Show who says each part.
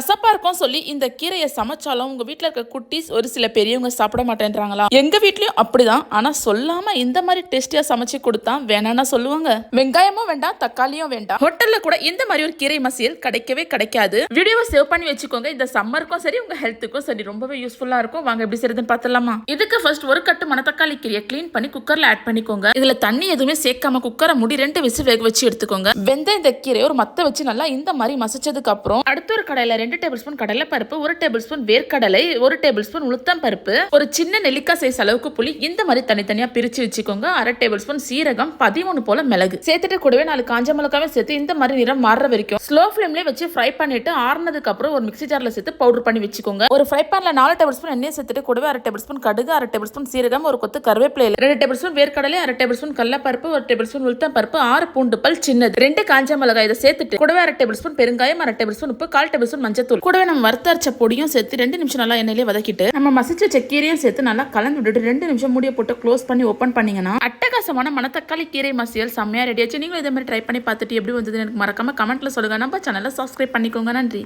Speaker 1: கசப்பா இருக்கும் சொல்லி இந்த கீரையை சமைச்சாலும் உங்க வீட்டில் இருக்க குட்டீஸ் ஒரு சில பெரியவங்க சாப்பிட மாட்டேன்றாங்களா? எங்க வீட்லயும் அப்படிதான். ஆனா சொல்லாம இந்த மாதிரி டேஸ்டியா சமைச்சு கொடுத்தா வேணாம்னா சொல்லுவாங்க. வெங்காயமும் வேண்டாம் தக்காளியும் வேண்டாம். ஹோட்டல்ல கூட இந்த மாதிரி ஒரு கீரை மசியல் கிடைக்கவே கிடைக்காது. வீடியோவை சேவ் பண்ணி வச்சுக்கோங்க. இந்த சம்மருக்கும் சரி உங்க ஹெல்த்துக்கும் சரி ரொம்பவே யூஸ்ஃபுல்லா இருக்கும். வாங்க எப்படி செய்யறதுன்னு பார்த்துலாமா இதுக்கு ஃபர்ஸ்ட் ஒரு கட்டு மணத்தக்காளி கீரையை க்ளீன் பண்ணி குக்கர்ல ஆட் பண்ணிக்கோங்க. இதுல தண்ணி எதுவுமே சேர்க்காம குக்கரை முடி ரெண்டு விசில் வேக வச்சு எடுத்துக்கோங்க. வெந்த இந்த கீரையை ஒரு மத்த வச்சு நல்லா இந்த மாதிரி மசிச்சதுக்கு அப்புறம் அடுத்த ஒரு கடையில ரெண்டு டேபிள் ஸ்பூன் கடலை பருப்பு ஒரு டேபிள் ஸ்பூன் வேர்க்கடலை ஒரு டேபிள் ஸ்பூன் உளுத்தம் பருப்பு. ஒரு சின்ன நெல்லிக்காய் சைஸ் அளவுக்கு புளி இந்த மாதிரி தனித்தனியா பிரிச்சு வச்சுக்கோங்க. அரை டேபிள் ஸ்பூன் சீரகம் பதிமூணு போல மிளகு. சேர்த்துட்டு கூடவே நாலு காஞ்ச மிளகாவே சேர்த்து இந்த மாதிரி நிறம் மாறுற வரைக்கும் ஸ்லோ ஃபிளேம்லயே வச்சு ஃப்ரை பண்ணிட்டு ஆறுனதுக்கு அப்புறம் ஒரு மிக்ஸி ஜார்ல சேர்த்து பவுடர் பண்ணி வச்சுக்கோங்க. ஒரு ஃப்ரை பேன்ல நாலு டேபிள் ஸ்பூன் எண்ணெய் சேர்த்துட்டு கூடவே அரை டேபிள் ஸ்பூன் கடுகு அரை டேபிள் ஸ்பூன் சீரகம் ஒரு கொத்து கருவேப்பிலை ரெண்டு டேபிள் ஸ்பூன் வேர்க்கடலை அரை டேபிள் ஸ்பூன் கடலப்பருப்பு ஒரு டேபிள் ஸ்பூன் உளுத்தம் பருப்பு ஆறு பூண்டு பல் சின்னது. ரெண்டு காஞ்ச மிளகாய் இதை சேர்த்துட்டு கூடவே அரை டேபிள் ஸ்பூன் பெருங்காயம் அரை டேபிள் ஸ்பூன் உப்பு கால் டேபிள் ஸ்பூன் மஞ்சத்தூள் கூடவே நம்ம வறுத்தரைச்ச பொடியும் சேர்த்து ரெண்டு நிமிஷம் நல்லா எண்ணெயிலே வதக்கிட்டு நம்ம மசிச்ச செக்கீரையும் சேர்த்து நல்லா கலந்து விட்டுட்டு ரெண்டு நிமிஷம் மூடிய போட்டு க்ளோஸ் பண்ணி ஓப்பன் பண்ணீங்கன்னா அட்டகாசமான மணத்தக்காளி கீரை மசியல் செம்மையா ரெடி ஆச்சு. நீங்களும் இதே மாதிரி ட்ரை பண்ணி பார்த்துட்டு எப்படி வந்ததுன்னு எனக்கு மறக்காம கமெண்ட்ல சொல்லுங்க. நம்ம சேனலை சப்ஸ்கிரைப் பண்ணிக்கோங்க. நன்றி.